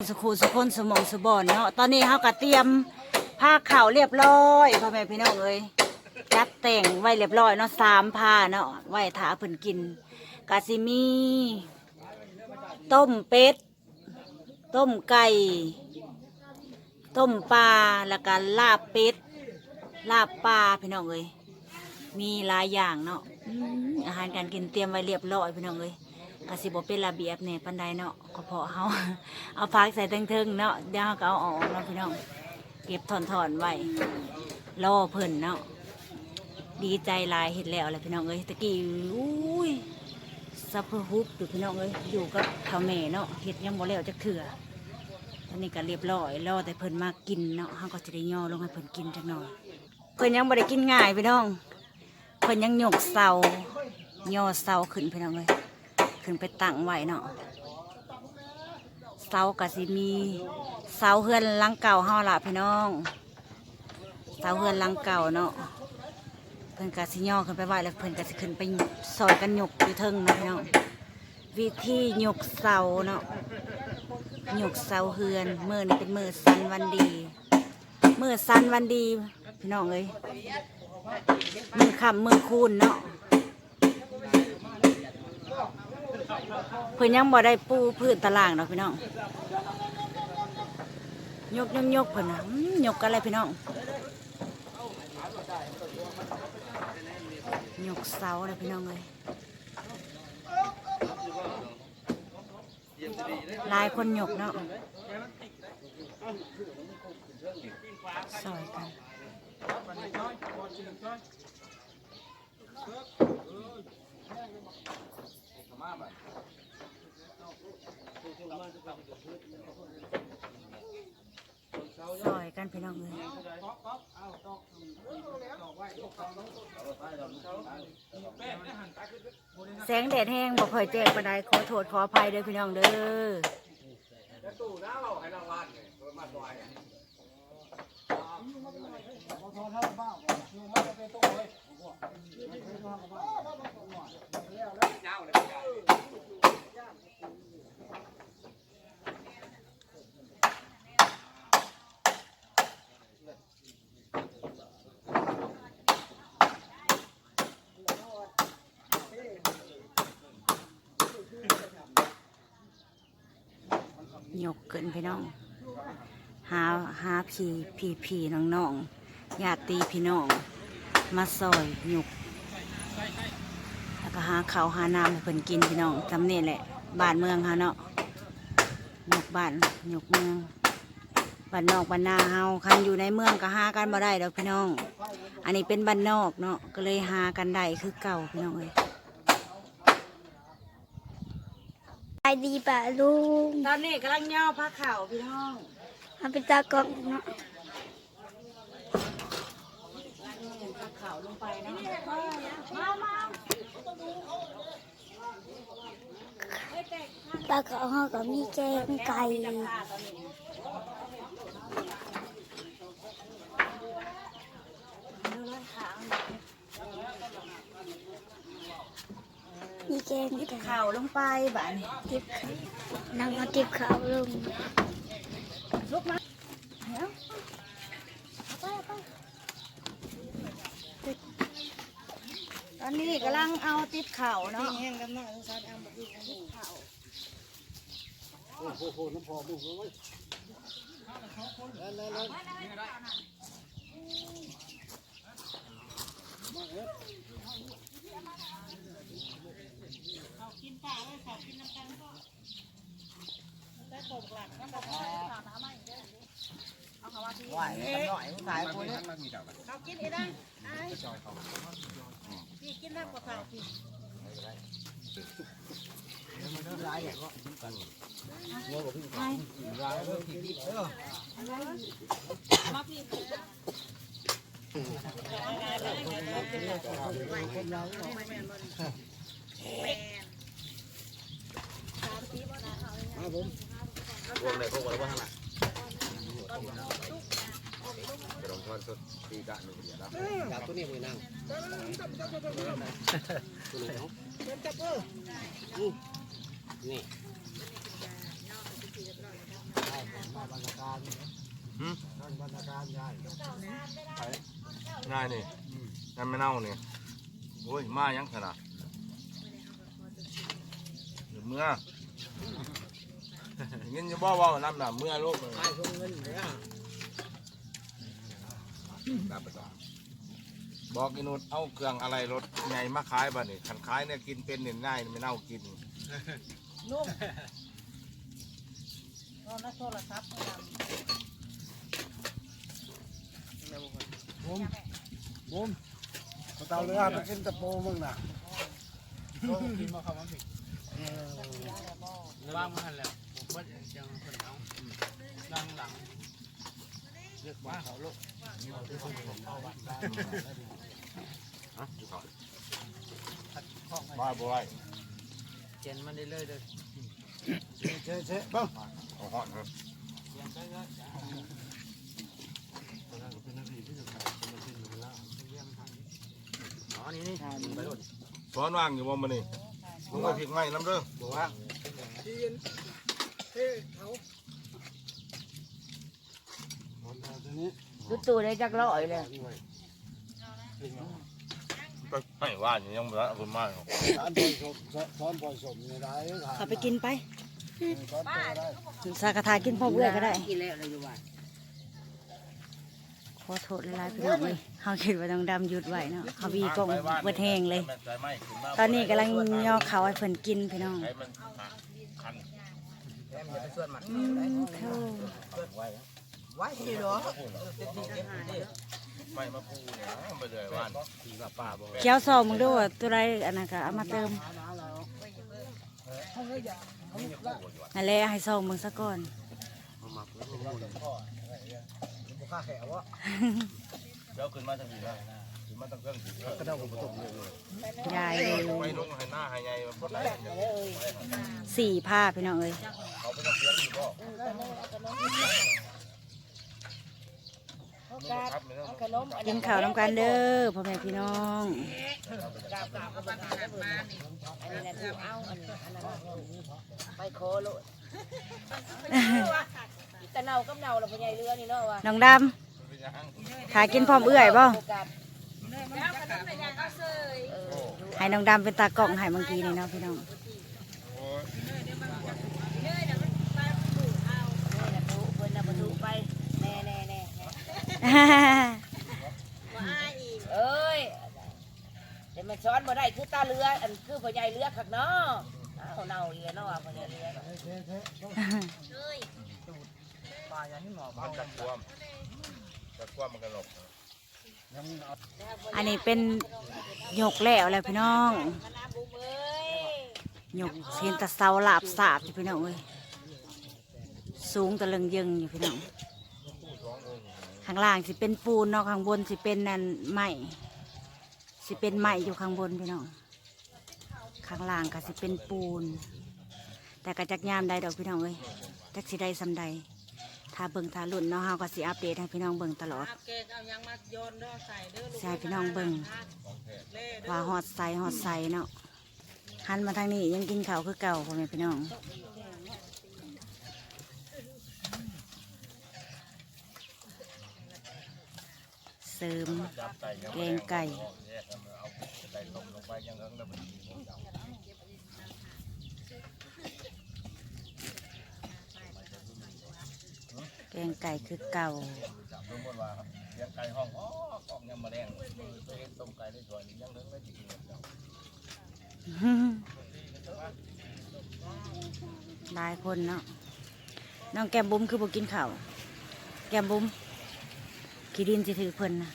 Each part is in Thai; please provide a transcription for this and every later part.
สุขุสุคนสมองสบอนเนาะตอนนี้เฮาก็เตรียมผ้าขาวเรียบร้อยพ่อแม่พี่น้องเอ้ยจัดแต่งไว้เรียบร้อยเนาะสามผ้าเนาะไว้ถาเพิ่นกินกาซิมี ต้มเป็ด ต้มไก่ ต้มปลาแล้วก็ลาบเป็ด ลาบปลาพี่น้องเอ้ยมีหลายอย่างเนาะอืมอาหารการกินเตรียมไว้เรียบร้อยพี่น้องเอ้ย กสิบ่เป็นระเบียบเนี่ยปันใดเนาะก็เพาะเฮาเอาฟักใส่เทิงๆเนาะเดี๋ยวเฮาก็เอาออกเนาะพี่น้องเก็บถอนๆไว้รอเพิ่นเนาะดีใจลายเฮ็ดแล้วแหละพี่น้องเอ้ยตะกี้อุ้ยซับเพื่อฮุบอยู่พี่น้องเอ้ยอยู่กับเฒ่าแม่เนาะเฮ็ดยังบ่แล้วจักเถื่อตอนนี้ก็เรียบร้อยรอแต่เพิ่นมากินเนาะเฮาก็จะได้ย่อลงให้เพิ่นกินจักหน่อยเพิ่นยังบ่ได้กินง่ายพี่น้องเพิ่นยังหยกเสาย่อเสาขึ้นพี่น้องเลย ขึ้นไปตั้งไว้เนาะเสากะสิมีเสาเฮือนหลังเก่าเฮาละพี่น้องเสาเฮือนหลังเก่าเนาะเพิ่นกะสิย่อขึ้นไปไหว้แล้วเพิ่นกะสิขึ้นไปซอยกันหยกอยู่เทิงนะพี่น้องวิธีหยกเสาเนาะหยกเสาเฮือนมื้อนี้เป็นมือสันวันดีมือสันวันดีพี่น้องเอ้ยมือคำมือคูณเนาะ เพิ่นยังบ่ได้ปูพื้นตารางเนาะพี่น้อง ยกยกยกเพิ่นน่ะอื้อยกกันเลยพี่น้อง ยกเสาเลยพี่น้องเอ้ยหลายคนยกเนาะซอยกัน ซอยกันพี่น้องเลยแสงแดดแห้งบ่ค่อยแจ้งปานใดขอโทษขออภัยเด้อพี่น้องเด้อ ยกเกินพี่น้อง หาหาพี่พี่พี่น้องน้องญาติพี่น้อง มาซอยยกแล้วก็หาเขาหาน้ำให้เพิ่นกินพี่น้องจำเนี่ยแหละบ้านเมืองฮะเนาะยกบ้านยกเมืองบ้านนอกบ้านนาเฮาคันอยู่ในเมืองก็หากันบ่ได้ดอกพี่น้อง อันนี้เป็นบ้านนอกเนาะก็เลยหากันได้คือเก่าพี่น้องเอ้ย ไปดีป่ะลุงตอนนี้กำลังย่อผ้าขาวพี่น้องมาเป็นตากล้องเนาะผ้าขาวลงไปนะมามาตากล้องเขาก็มีแกงไก่ แกงไก่ข่าลงไปบ้านติบนำมาติบข่าลงลุกมาตอนนี้กำลังเอาติดเข่าเนาะรวมเลยพว กเราว่าขนาดกร ะดองทอดสดตีกะหนึ่งเดียวแล้วอยากตัวนี้มือนั่งตัวนี้เนาะนี่หืมง่ายนี่นั่นไม่เน่านี่โอ้ยมายังขนาดเมื่อ เงินจะบอกว่าน้ำหนาเมื่อลูกเลยบอกกินุดเอาเครื่องอะไรรถใหญ่มาขายบ่นี่ขันขายเนี่ยกินเป็นเนี่ยง่ายไม่เน่ากินบุ้มบุ้มเตาเรือไปกินตะโปมึงน่ะกินมาคำว่าผิดว่างมาหันแล้วผม ว่าจังคนเอาดังหลังเรียกว่าเขาลูกมาบ่อยเจนมันได้เลยเลยเจ๊เจ๊บ้างเอาหอดครับอ๋อนี่นี่ไปรถซ้อนว่างอยู่บ่มันนี่มึงไปพริกไหมน้ำเด้อบอกว่า ทีนี้ดูตูได้จักร้อยเลยไม่ว่าอย่างยังไม่ละคุณมากสารปล่อยสมสอนปล่อยสมในร้ายเอาไปกินไปสอนตัวได้สากระทากินพ่อเบื่อก็ได้ กินแล้วเลยอยู่ว่าขอโทษหลายๆพี่น้องเลยเขาคิดว่าต้องดำหยุดไว้เนาะเขาวีกล้องเบิดแห้งเลย ตอนนี้กำลังย่อเขาให้เพิ่นกินพี่น้องให้มันคันแอย่าไปส่วนมันอืมเท่าไว้ที่เหรอไม่มาปูเนี่ยไปเลยว่านขี่ว่าป่าบอกเคี้ยวซองมึงด้วยว่าตัวไรอันนั้นก็เอามาเติมนั่นแหละให้ซองมึงซะก่อนบุค่าแขวะเดี๋ยวขึ้นมาทางนี้นะขึ้น มาทางเครื่องถือกระเด้าผมตกเลยยายเลยไปลงให้หน้าให้ใหญ่มันบ่ได้สี่ผ้าพี่น้องเอ้ยเขาไปต้องเสียงอยู่บ่ครับไม่ต้องกินข้าวน้ำกันเด้อพ่อแม่พี่น้องไปโคโลดแต่เนากับเนาเราเป็นใหญ่เรือนี่เนาะว่ะน้องดำขากินพร้อมเอื้อยบ่ ให้น้องดำเป็นตากล้องให้เมื่อกี้นี่เนาะพี่น้องนี่นะทุเพิ่นน่ะบ่ทุไปแน่แน่แน่เอ้ยเดี๋ยวมันซ้อนบ่ได้คือตาเรืออันคือพ่อใหญ่เรือคักเนาะเอาเนาอีกแล้วเนาะว่าพ่อใหญ่เรือเนาะป่าอย่างนี้หมอมันจะควมจะควมมันกันหลบ อันนี้เป็นหยกแล้วแหละพี่น้องหยกเห็นตะเสาหลาบสาบอยู่พี่น้องเอ้ยสูงตะลึงยึงอยู่พี่น้องข้างล่างสิเป็นปูนเนาะข้างบนสิเป็นนั่นไม้สิเป็นไม้อยู่ข้างบนพี่น้องข้างล่างก็สิเป็นปูน แต่ก็จักยามใดดอกพี่น้องเอ้ยจักสิได้สำใด ถ้าเบิ่งถ้าลุ่นเนาะเฮาก็สิอัปเดตให้พี่น้องเบิ่งตลอดเกณฑ์เอายังมาโยนเด้อใส่เด้อลูกใช่พี่น้องเบิ่งว่าฮอดใสฮอดใสเนาะหันมาทางนี้ยังกินข้าวคือเก่าพ่อแม่พี่น้อง เสริมแกงไก่ใส่ต้มลงไปยังเอิ้งแล้วมันแกงไก่คือเก่าจับสมมติว่าเสียงไก่ห้องอ๋อกองยังมาแดงตัวเองต้มไก่ได้ส่วนยังเอิ้งได้จริงๆหลายคนเนาะน้องแก้มบุ้มคือบ่กินข้าวแก้มบุ้มขี้ดินสิถือเพิ่นนะ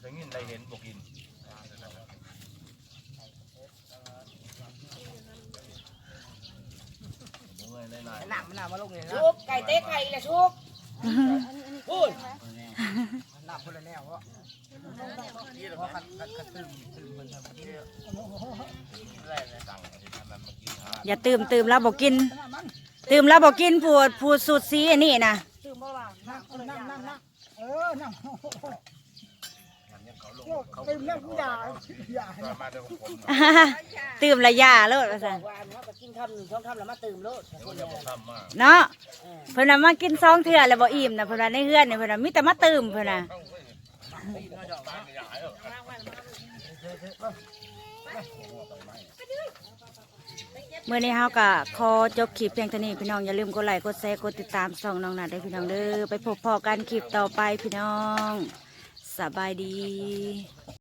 ได้ยินได้เห็นบอกกินเมื่อยได้ หลายหนักมันหนามาลงเลยนะชุกไก่เต๊กไก่แหละชุกพูดหนักคนละแนววะนี่เพราะคัดคัดคัดตึมตึมมันทำนี่แรกเลยสั่งที่ทำมันมากินหาอย่าตื่มตื่มแล้วบอกกิน ตื่มแล้วบอกกินพูดพูดสูตรสีอันนี้นะนั่งนั่งนั่งเออนั่งมันยังเขาลงเต็มแล้วกูด่าอย่ามามาเดี๋ยวผมตื่มละยาโลดว่าซั่นว่าอันเขาก็กินคำหนึ่งสองคำแล้วมาตื่มโลดคนเดี๋เดียยววผมทำมาเนาะเพิ่นน่ะมากินซองเทื่อแล้วบ่อิ่มนะเพิ่นว่าในเฮือนเนี่ยเพิ่นน่ะมีแต่มาตื่มเพิ่นน่ะเมื่อนี้เฮาก็ขอจบคลิปเพียงเท่านี้พี่น้องอย่าลืมกดไลค์กดแชร์กดติดตามช่องน้องนัดด้วยพี่น้องเด้อไปพบพอกันคลิปต่อไปพี่น้อง สบายดี